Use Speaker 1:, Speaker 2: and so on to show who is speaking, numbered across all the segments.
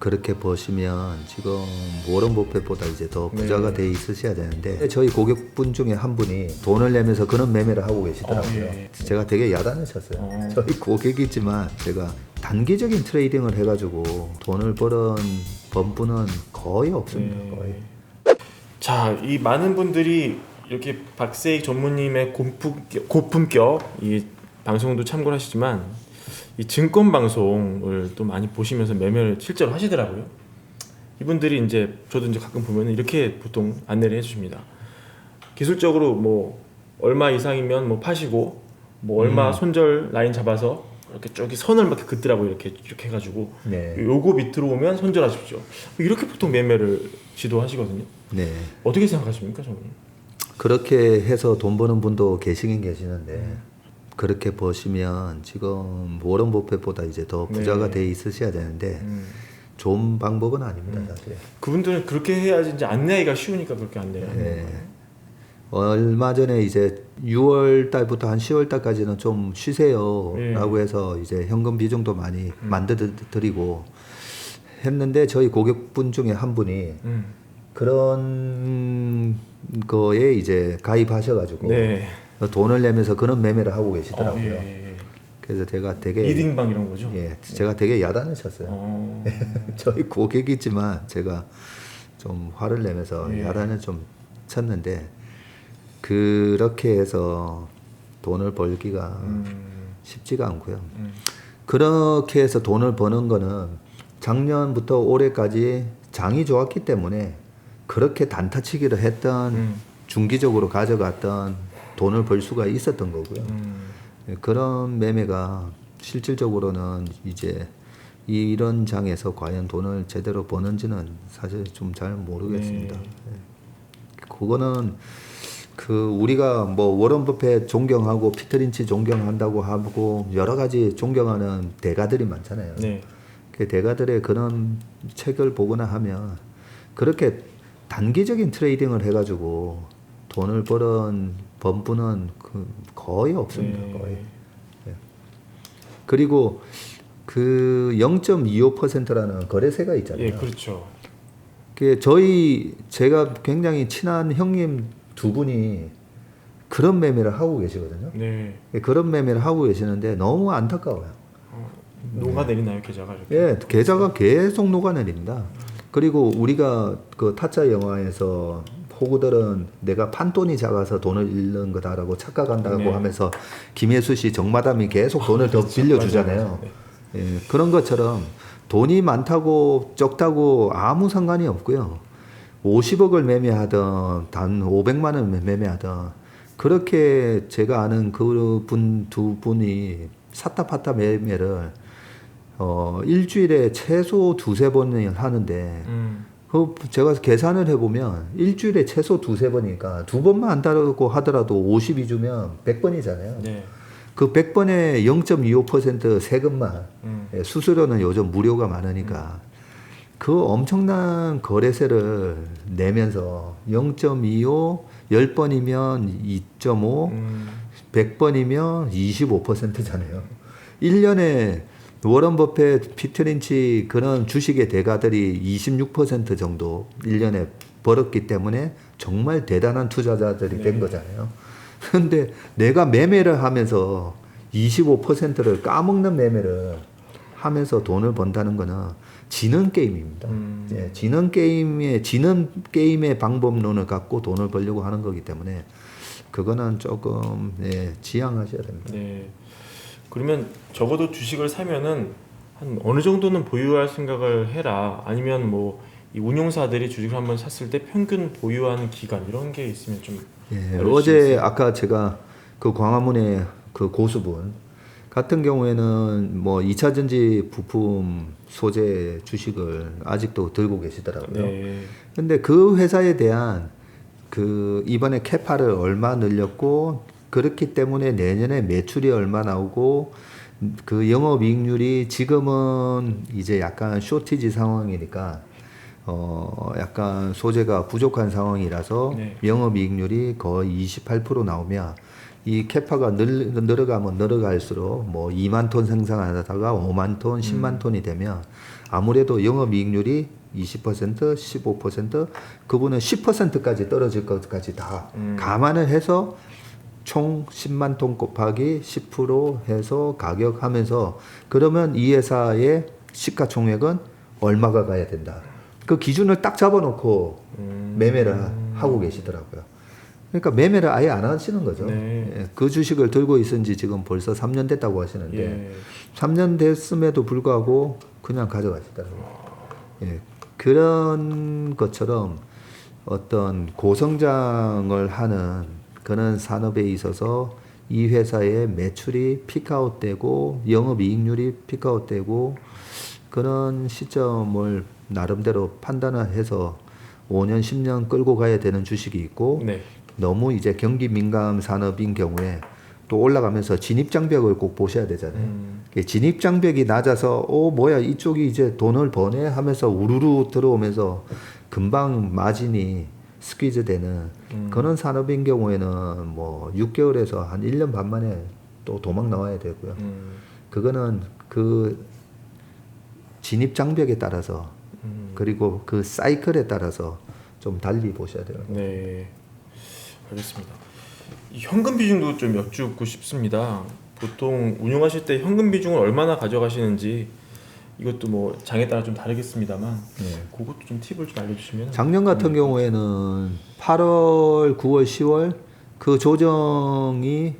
Speaker 1: 그렇게 보시면 지금 워런 버핏보다 이제 더 부자가
Speaker 2: 네.
Speaker 1: 돼 있으셔야 되는데 저희 고객분 중에 한 분이 돈을 내면서 그런 매매를 하고 계시더라고요.
Speaker 2: 어, 예, 예.
Speaker 1: 제가 되게 야단을 쳤어요.
Speaker 2: 어.
Speaker 1: 저희 고객이지만 제가 단기적인 트레이딩을 해가지고 돈을 버는 범부는 거의 없습니다.
Speaker 2: 네.
Speaker 1: 거의.
Speaker 2: 자, 이 많은 분들이 이렇게 박세익 전무님의 고품격, 고품격 이 방송도 참고를 하시지만 이 증권 방송을 또 많이 보시면서 매매를 실제로 하시더라고요. 이분들이 이제 저도 이제 가끔 보면 이렇게 보통 안내를 해주십니다. 기술적으로 뭐 얼마 이상이면 뭐 파시고 뭐 얼마
Speaker 1: 음.
Speaker 2: 손절 라인 잡아서 이렇게 저기 선을 막 긋더라고 이렇게 이렇게 해가지고
Speaker 1: 네.
Speaker 2: 요거 밑으로 오면 손절하십시오. 이렇게 보통 매매를 지도하시거든요.
Speaker 1: 네.
Speaker 2: 어떻게 생각하십니까, 저는?
Speaker 1: 그렇게 해서 돈 버는 분도 계시긴 계시는데 그렇게 보시면 지금 워런 버핏보다 이제 더 부자가
Speaker 2: 네.
Speaker 1: 돼 있으셔야 되는데
Speaker 2: 음.
Speaker 1: 좋은 방법은 아닙니다 사실.
Speaker 2: 그분들은 그렇게 해야지 이제 안내하기가 쉬우니까 그렇게 안내를 하는
Speaker 1: 네. 얼마 전에 이제 6월 달부터 한 10월 달까지는 좀
Speaker 2: 예.
Speaker 1: 쉬세요라고 해서 이제 현금 비중도 많이 만들어 드리고 했는데 저희 고객분 중에 한 분이
Speaker 2: 음.
Speaker 1: 그런 거에 이제 가입하셔가지고
Speaker 2: 네.
Speaker 1: 돈을 내면서 그런 매매를 하고
Speaker 2: 어,
Speaker 1: 계시더라고요.
Speaker 2: 예, 예, 예.
Speaker 1: 그래서 제가 되게
Speaker 2: 리딩방 이런 거죠?
Speaker 1: 예, 제가 되게 야단을 쳤어요.
Speaker 2: 어.
Speaker 1: 저희 고객이지만 제가 좀 화를 내면서
Speaker 2: 예.
Speaker 1: 야단을 좀 쳤는데 그렇게 해서 돈을 벌기가
Speaker 2: 음.
Speaker 1: 쉽지가 않고요.
Speaker 2: 음.
Speaker 1: 그렇게 해서 돈을 버는 거는 작년부터 올해까지 장이 좋았기 때문에 그렇게 단타치기를 했던
Speaker 2: 음.
Speaker 1: 중기적으로 가져갔던 돈을 벌 수가 있었던 거고요.
Speaker 2: 음.
Speaker 1: 예, 그런 매매가 실질적으로는 이제 이런 장에서 과연 돈을 제대로 버는지는 사실 좀 잘 모르겠습니다.
Speaker 2: 네.
Speaker 1: 예. 그거는 그 우리가 뭐 워런 버핏 존경하고 피터 린치 존경한다고 하고 여러 가지 존경하는 대가들이 많잖아요.
Speaker 2: 네.
Speaker 1: 그 대가들의 그런 책을 보거나 하면 그렇게 단기적인 트레이딩을 해가지고 돈을 버는 범부는 그 거의 없습니다.
Speaker 2: 네.
Speaker 1: 거의. 그리고 그 0.25%라는 거래세가 있잖아요.
Speaker 2: 예, 그렇죠.
Speaker 1: 그 저희 제가 굉장히 친한 형님 두 분이 그런 매매를 하고 계시거든요.
Speaker 2: 네.
Speaker 1: 그런 매매를 하고 계시는데 너무 안타까워요.
Speaker 2: 어, 녹아내리나요, 계좌가 이렇게?
Speaker 1: 예, 계좌가 계속 녹아내립니다. 그리고 우리가 그 타짜 영화에서 호구들은 내가 판돈이 작아서 돈을 잃는 거다라고 착각한다고
Speaker 2: 네.
Speaker 1: 하면서 김혜수 씨 정마담이 계속 돈을 더 빌려주잖아요.
Speaker 2: 맞아요. 네.
Speaker 1: 예, 그런 것처럼 돈이 많다고 적다고 아무 상관이 없고요. 50억을 매매하던 단 500만 원 매매하던 그렇게 제가 아는 그분 두 분이 샀다 팔다 매매를 어 일주일에 최소 두세 번을 하는데
Speaker 2: 음.
Speaker 1: 그 제가 계산을 해보면 일주일에 최소 두세 번이니까 두 번만 한다고 하더라도 52주면 100번이잖아요.
Speaker 2: 네.
Speaker 1: 그 100번에 0.25% 세금만
Speaker 2: 음.
Speaker 1: 예, 수수료는 요즘 무료가 많으니까 그 엄청난 거래세를 내면서 0.25 10번이면 2.5
Speaker 2: 음.
Speaker 1: 100번이면 25%잖아요. 1년에 워런 버핏, 피트 린치 그런 주식의 대가들이 26% 정도 1년에 벌었기 때문에 정말 대단한 투자자들이
Speaker 2: 네.
Speaker 1: 된 거잖아요. 근데 내가 매매를 하면서 25%를 까먹는 매매를 하면서 돈을 번다는 거는 지는 게임입니다.
Speaker 2: 음.
Speaker 1: 예, 지는 게임의 지는 게임의 방법론을 갖고 돈을 벌려고 하는 거기 때문에 그거는 조금 예, 지양하셔야 됩니다.
Speaker 2: 네. 그러면 적어도 주식을 사면은 한 어느 정도는 보유할 생각을 해라. 아니면 뭐 이 운용사들이 주식을 한번 샀을 때 평균 보유하는 기간 이런 게 있으면 좀
Speaker 1: 예, 어제? 아까 제가 그 광화문의 그 고수분 같은 경우에는 뭐 2차 전지 부품 소재 주식을 아직도 들고 계시더라고요.
Speaker 2: 네.
Speaker 1: 근데 그 회사에 대한 그 이번에 캐파를 얼마 늘렸고 그렇기 때문에 내년에 매출이 얼마 나오고 그 영업이익률이 지금은 이제 약간 쇼티지 상황이니까 어 약간 소재가 부족한 상황이라서
Speaker 2: 네.
Speaker 1: 영업이익률이 거의 28% 나오면 이 캐파가 늘, 늘어가면 늘어갈수록 뭐 2만 톤 생산하다가 5만 톤, 10만 톤이 되면 아무래도 영업이익률이 20%, 15%, 그분은 10%까지 떨어질 것까지 다
Speaker 2: 음.
Speaker 1: 감안을 해서 총 10만 톤 곱하기 10% 해서 가격 하면서 그러면 이 회사의 시가총액은 얼마가 가야 된다. 그 기준을 딱 잡아놓고
Speaker 2: 음.
Speaker 1: 매매를 하- 하고 계시더라고요. 그러니까 매매를 아예 안 하시는 거죠.
Speaker 2: 네.
Speaker 1: 예, 그 주식을 들고 있은 지 지금 벌써 3년 됐다고 하시는데
Speaker 2: 예.
Speaker 1: 3년 됐음에도 불구하고 그냥 가져가시더라고요. 예, 그런 것처럼 어떤 고성장을 하는 그런 산업에 있어서 이 회사의 매출이 피크아웃되고 영업이익률이 피크아웃되고 그런 시점을 나름대로 판단을 해서 5년, 10년 끌고 가야 되는 주식이 있고
Speaker 2: 네.
Speaker 1: 너무 이제 경기 민감 산업인 경우에 또 올라가면서 진입 장벽을 꼭 보셔야 되잖아요.
Speaker 2: 음.
Speaker 1: 진입 장벽이 낮아서 어 뭐야 이쪽이 이제 돈을 버네 하면서 우르르 들어오면서 금방 마진이 스퀴즈 되는
Speaker 2: 음.
Speaker 1: 그런 산업인 경우에는 뭐 6개월에서 한 1년 반 만에 또 도망 나와야 되고요.
Speaker 2: 음.
Speaker 1: 그거는 그 진입 장벽에 따라서
Speaker 2: 음.
Speaker 1: 그리고 그 사이클에 따라서 좀 달리 보셔야 돼요.
Speaker 2: 네. 알겠습니다. 이 현금 비중도 좀 여쭙고 싶습니다. 보통 운용하실 때 현금 비중을 얼마나 가져가시는지 이것도 뭐 장에 따라 좀 다르겠습니다만
Speaker 1: 네.
Speaker 2: 그것도 좀 팁을 좀 알려주시면
Speaker 1: 작년 같은 경우에는 8월, 9월, 10월 그 조정이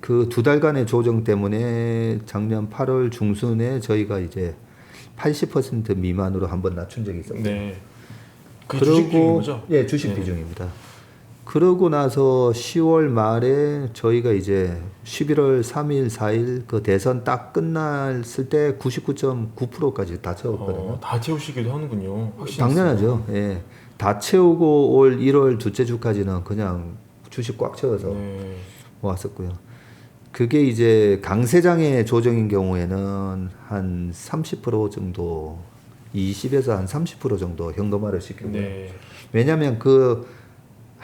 Speaker 1: 그 두 달간의 조정 때문에 작년 8월 중순에 저희가 이제 80% 미만으로 한번 낮춘 적이 있었고
Speaker 2: 네. 그 주식 비중인 거죠?
Speaker 1: 예, 주식
Speaker 2: 네.
Speaker 1: 비중입니다. 그러고 나서 10월 말에 저희가 이제 11월 3일, 4일 그 대선 딱 끝났을 때 99.9%까지 다 채웠거든요.
Speaker 2: 어, 다 채우시기도 하는군요. 확실히
Speaker 1: 당연하죠. 예. 다 채우고 올 1월 둘째 주까지는 그냥 주식 꽉 채워서
Speaker 2: 네.
Speaker 1: 모았었고요. 그게 이제 강세장의 조정인 경우에는 한 30% 정도, 20에서 한 30% 정도 현금화를 시키고요.
Speaker 2: 네.
Speaker 1: 왜냐하면 그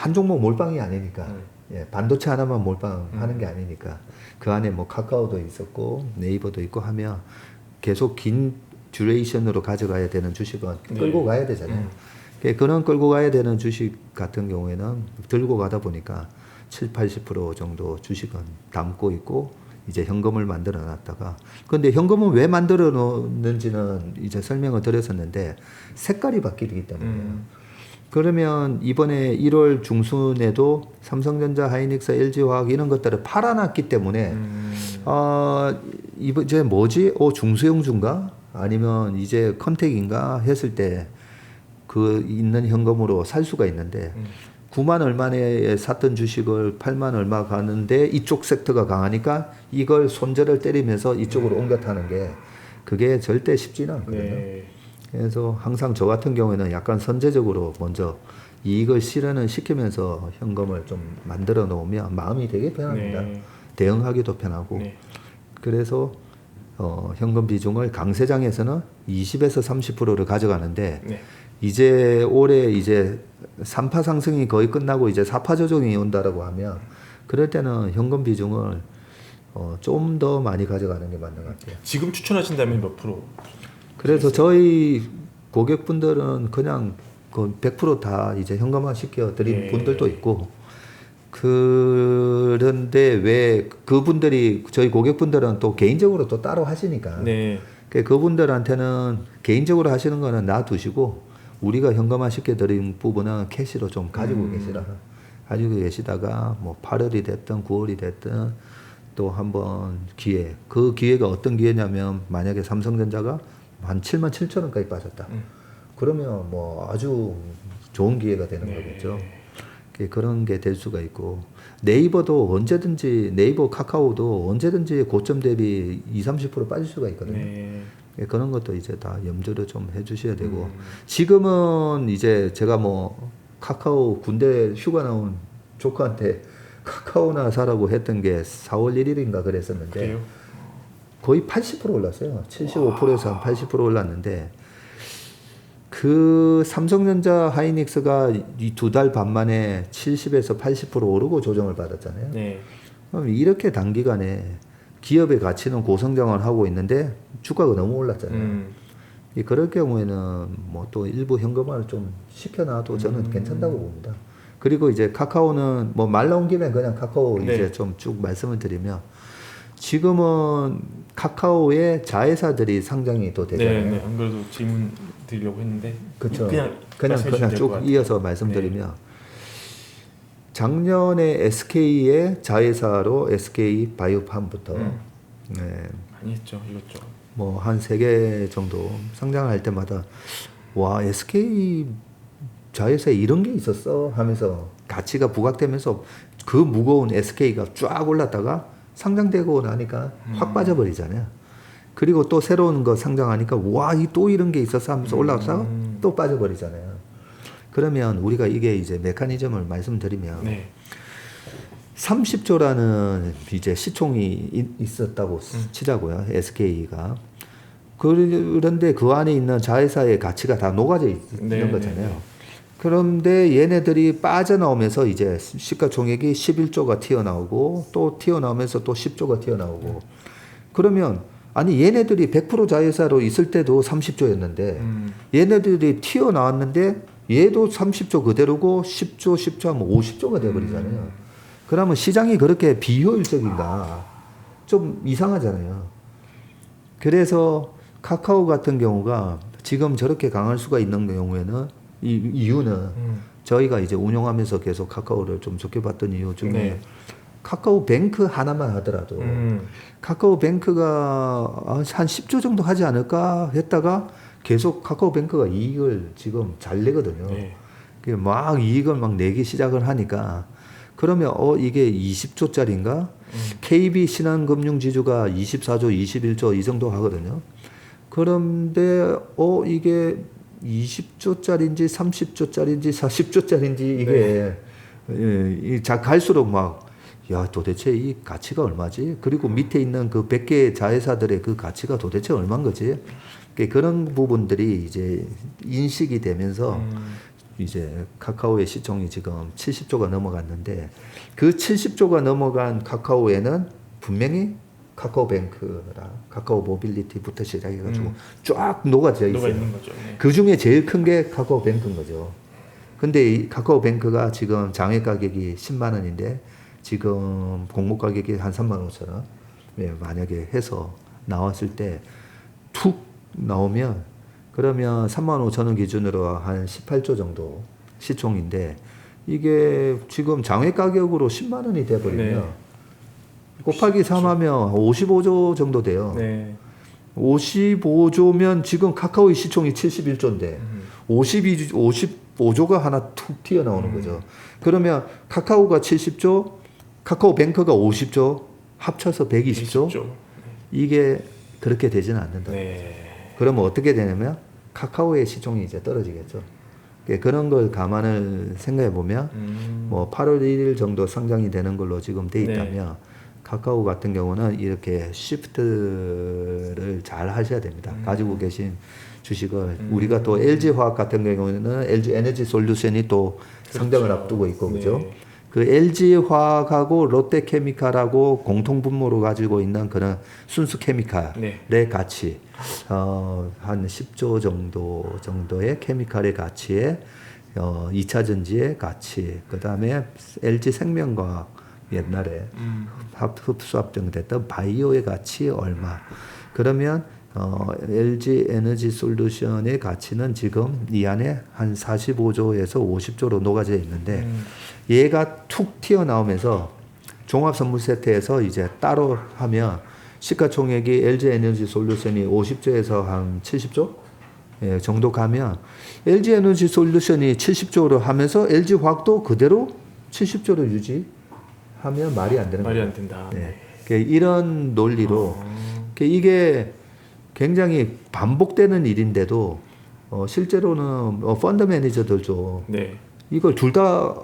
Speaker 1: 한 종목 몰빵이 아니니까
Speaker 2: 음.
Speaker 1: 예, 반도체 하나만 몰빵하는 게 아니니까 그 안에 뭐 카카오도 있었고 네이버도 있고 하면 계속 긴 듀레이션으로 가져가야 되는 주식은
Speaker 2: 네.
Speaker 1: 끌고 가야 되잖아요.
Speaker 2: 음.
Speaker 1: 그 그런 끌고 가야 되는 주식 같은 경우에는 들고 가다 보니까 7, 80% 정도 주식은 담고 있고 이제 현금을 만들어 놨다가 근데 현금은 왜 만들어 놓는지는 이제 설명을 드렸었는데 색깔이 바뀌기 때문에
Speaker 2: 음.
Speaker 1: 그러면 이번에 1월 중순에도 삼성전자, 하이닉스, LG화학 이런 것들을 팔아놨기 때문에
Speaker 2: 음.
Speaker 1: 아 이번 이제 뭐지? 어 중소형주인가? 아니면 이제 컨택인가 했을 때 그 있는 현금으로 살 수가 있는데
Speaker 2: 음.
Speaker 1: 9만 얼마에 샀던 주식을 8만 얼마 가는데 이쪽 섹터가 강하니까 이걸 손절을 때리면서 이쪽으로 옮겨 타는 게 그게 절대 쉽지는 않거든요.
Speaker 2: 네.
Speaker 1: 그래서 항상 저 같은 경우에는 약간 선제적으로 먼저 이익을 실현을 시키면서 현금을 좀 만들어 놓으면 마음이 되게 편합니다.
Speaker 2: 네.
Speaker 1: 대응하기도 편하고.
Speaker 2: 네.
Speaker 1: 그래서 어, 현금 비중을 강세장에서는 20에서 30%를 가져가는데
Speaker 2: 네.
Speaker 1: 이제 올해 이제 3파 상승이 거의 끝나고 이제 4파 조정이 온다라고 하면 그럴 때는 현금 비중을 어, 좀 더 많이 가져가는 게 맞는 것 같아요.
Speaker 2: 지금 추천하신다면 몇 프로?
Speaker 1: 그래서 저희 고객분들은 그냥 그 100%다 이제 현금화 시켜 드린
Speaker 2: 예.
Speaker 1: 분들도 있고 그런데 왜 그분들이 저희 고객분들은 또 개인적으로 또 따로 하시니까
Speaker 2: 네.
Speaker 1: 그 그분들한테는 개인적으로 하시는 거는 놔두시고 우리가 현금화 시켜 드린 부분은 캐시로 좀 가지고
Speaker 2: 음.
Speaker 1: 계시라 가지고 계시다가 뭐 8월이 됐든 9월이 됐든 또 한번 기회 그 기회가 어떤 기회냐면 만약에 삼성전자가 한 7만 7천 원까지 빠졌다
Speaker 2: 음.
Speaker 1: 그러면 뭐 아주 좋은 기회가 되는
Speaker 2: 네.
Speaker 1: 거겠죠 그- 그런 게 될 수가 있고 네이버도 언제든지 네이버 카카오도 언제든지 고점 대비 2, 30% 빠질 수가 있거든요
Speaker 2: 네.
Speaker 1: 예, 그런 것도 이제 다 염두를 좀 해주셔야 되고
Speaker 2: 음.
Speaker 1: 지금은 이제 제가 뭐 카카오 군대 휴가 나온 조카한테 카카오나 사라고 했던 게 4월 1일인가 그랬었는데
Speaker 2: 그래요?
Speaker 1: 거의 80% 올랐어요. 75%에서 한 80% 올랐는데 그 삼성전자 하이닉스가 이 두 달 반 만에 70에서 80% 오르고 조정을 받았잖아요.
Speaker 2: 네.
Speaker 1: 그럼 이렇게 단기간에 기업의 가치는 고성장을 하고 있는데 주가가 너무 올랐잖아요.
Speaker 2: 음.
Speaker 1: 이 그럴 경우에는 뭐 또 일부 현금화를 좀 시켜놔도 저는 괜찮다고 봅니다. 그리고 이제 카카오는 뭐 말 나온 김에 그냥 카카오
Speaker 2: 네.
Speaker 1: 이제 좀 쭉 말씀을 드리면 지금은 카카오의 자회사들이 상장이 또 되잖아요.
Speaker 2: 네, 네. 안 그래도 질문 드리려고 했는데
Speaker 1: 그쵸.
Speaker 2: 그냥
Speaker 1: 그냥 그냥 쭉. 이어서 말씀드리면 작년에 SK의 자회사로 SK 바이오팜부터
Speaker 2: 음.
Speaker 1: 네,
Speaker 2: 많이 했죠 이것저것.
Speaker 1: 뭐한 세 개 정도 상장할 때마다 와 SK 자회사에 이런 게 있었어 하면서 가치가 부각되면서 그 무거운 SK가 쫙 올랐다가 상장되고 나니까 확 빠져버리잖아요. 그리고 또 새로운 거 상장하니까 와 이 또 이런 게 있었어 하면서 올라갔다가
Speaker 2: 음.
Speaker 1: 또 빠져버리잖아요. 그러면 우리가 이게 이제 메커니즘을 말씀드리면
Speaker 2: 네.
Speaker 1: 30조라는 이제 시총이 이- 있었다고 치자고요. SK가. 그런데 그 안에 있는 자회사의 가치가 다 녹아져 있,
Speaker 2: 네,
Speaker 1: 는
Speaker 2: 네,
Speaker 1: 거잖아요.
Speaker 2: 네.
Speaker 1: 그런데 얘네들이 빠져나오면서 이제 시가총액이 11조가 튀어나오고 또 튀어나오면서 또 10조가 튀어나오고 그러면 아니 얘네들이 100% 자회사로 있을 때도 30조였는데
Speaker 2: 음.
Speaker 1: 얘네들이 튀어나왔는데 얘도 30조 그대로고 10조 10조 하면 50조가 돼버리잖아요. 그러면 시장이 그렇게 비효율적인가? 좀 이상하잖아요. 그래서 카카오 같은 경우가 지금 저렇게 강할 수가 있는 경우에는 이 이유는
Speaker 2: 음.
Speaker 1: 저희가 이제 운영하면서 계속 카카오를 좀 좋게 봤던 이유 중에
Speaker 2: 네.
Speaker 1: 카카오 뱅크 하나만 하더라도
Speaker 2: 음.
Speaker 1: 카카오 뱅크가 한 10조 정도 하지 않을까 했다가 계속 카카오 뱅크가 이익을 지금 잘 내거든요.
Speaker 2: 네.
Speaker 1: 막 이익을 막 내기 시작을 하니까 그러면 어 이게 20조짜리인가? KB 신한금융지주가 24조, 21조 이 정도 하거든요. 그런데 어 이게 20조짜리인지 30조짜리인지 40조짜리인지 이게 예, 이 자, 갈수록 막, 야, 도대체 이 가치가 얼마지? 그리고 밑에 있는 그 100개 자회사들의 그 가치가 도대체 얼마인 거지? 그 그런 부분들이 이제 인식이 되면서
Speaker 2: 음.
Speaker 1: 이제 카카오의 시총이 지금 70조가 넘어갔는데 그 70조가 넘어간 카카오에는 분명히 카카오뱅크랑 카카오 모빌리티부터 시작해가지고
Speaker 2: 음.
Speaker 1: 쫙 녹아져 있어요.
Speaker 2: 있는 거죠. 네.
Speaker 1: 그 중에 제일 큰 게 카카오뱅크인 거죠. 근데 이 카카오뱅크가 지금 장외 가격이 10만 원인데 지금 공모 가격이 한 3만 5천 원. 예, 만약에 해서 나왔을 때 툭 나오면 그러면 3만 5천 원 기준으로 한 18조 정도 시총인데 이게 지금 장외 가격으로 10만 원이 돼 버리면
Speaker 2: 네.
Speaker 1: 곱하기 3 하면 55조 정도 돼요.
Speaker 2: 네.
Speaker 1: 55조면 지금 카카오의 시총이 71조인데
Speaker 2: 음.
Speaker 1: 52, 55조가 하나 툭 튀어나오는
Speaker 2: 음.
Speaker 1: 거죠. 그러면 카카오가 70조, 카카오 뱅크가 50조, 합쳐서 120조?
Speaker 2: 20조.
Speaker 1: 이게 그렇게 되지는 않는다.
Speaker 2: 네.
Speaker 1: 그러면 어떻게 되냐면 카카오의 시총이 이제 떨어지겠죠. 그러니까 그런 걸 감안을 생각해 보면
Speaker 2: 음.
Speaker 1: 뭐 8월 1일 정도 상장이 되는 걸로 지금 돼
Speaker 2: 네.
Speaker 1: 있다면 카카오 같은 경우는 이렇게 시프트를 잘 하셔야 됩니다.
Speaker 2: 음.
Speaker 1: 가지고 계신 주식을 우리가 또 LG 화학 같은 경우는 LG 에너지 솔루션이 또 상장을
Speaker 2: 그렇죠.
Speaker 1: 앞두고 있고 그죠?
Speaker 2: 네.
Speaker 1: 그 LG 화학하고 롯데 케미칼하고 공통 분모로 가지고 있는 그런 순수 케미칼의
Speaker 2: 네.
Speaker 1: 가치 어, 한 10조 정도 정도의 케미칼의 가치에 어, 2차 전지의 가치 그 다음에 LG 생명과학 옛날에
Speaker 2: 음.
Speaker 1: 합- 흡수 합병됐던 바이오의 가치 얼마 그러면 어, LG 에너지 솔루션의 가치는 지금 이 안에 한 45조에서 50조로 녹아져 있는데
Speaker 2: 음.
Speaker 1: 얘가 툭 튀어나오면서 종합 선물 세트에서 이제 따로 하면 시가총액이 LG 에너지 솔루션이 50조에서 한 70조 예, 정도 가면 LG 에너지 솔루션이 70조로 하면서 LG 화학도 그대로 70조로 유지 하면 말이 안 되는
Speaker 2: 말이
Speaker 1: 거예요.
Speaker 2: 안 된다.
Speaker 1: 네. 그 이런 논리로
Speaker 2: 어.
Speaker 1: 그 이게 굉장히 반복되는 일인데도 어, 실제로는 어, 펀드 매니저들도
Speaker 2: 네.
Speaker 1: 이걸 둘 다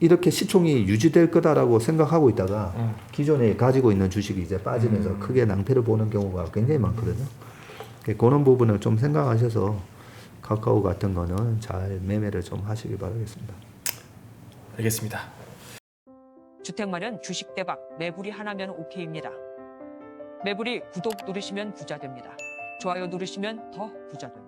Speaker 1: 이렇게 시총이 유지될 거다라고 생각하고 있다가
Speaker 2: 음.
Speaker 1: 기존에 가지고 있는 주식이 이제 빠지면서 크게 낭패를 보는 경우가 굉장히 많거든요. 그 그런 부분을 좀 생각하셔서 카카오 같은 거는 잘 매매를 좀 하시기 바라겠습니다.
Speaker 2: 알겠습니다.
Speaker 3: 주택 마련 주식 대박 매불이 하나면 오케이입니다. 매불이 구독 누르시면 부자 됩니다. 좋아요 누르시면 더 부자 됩니다.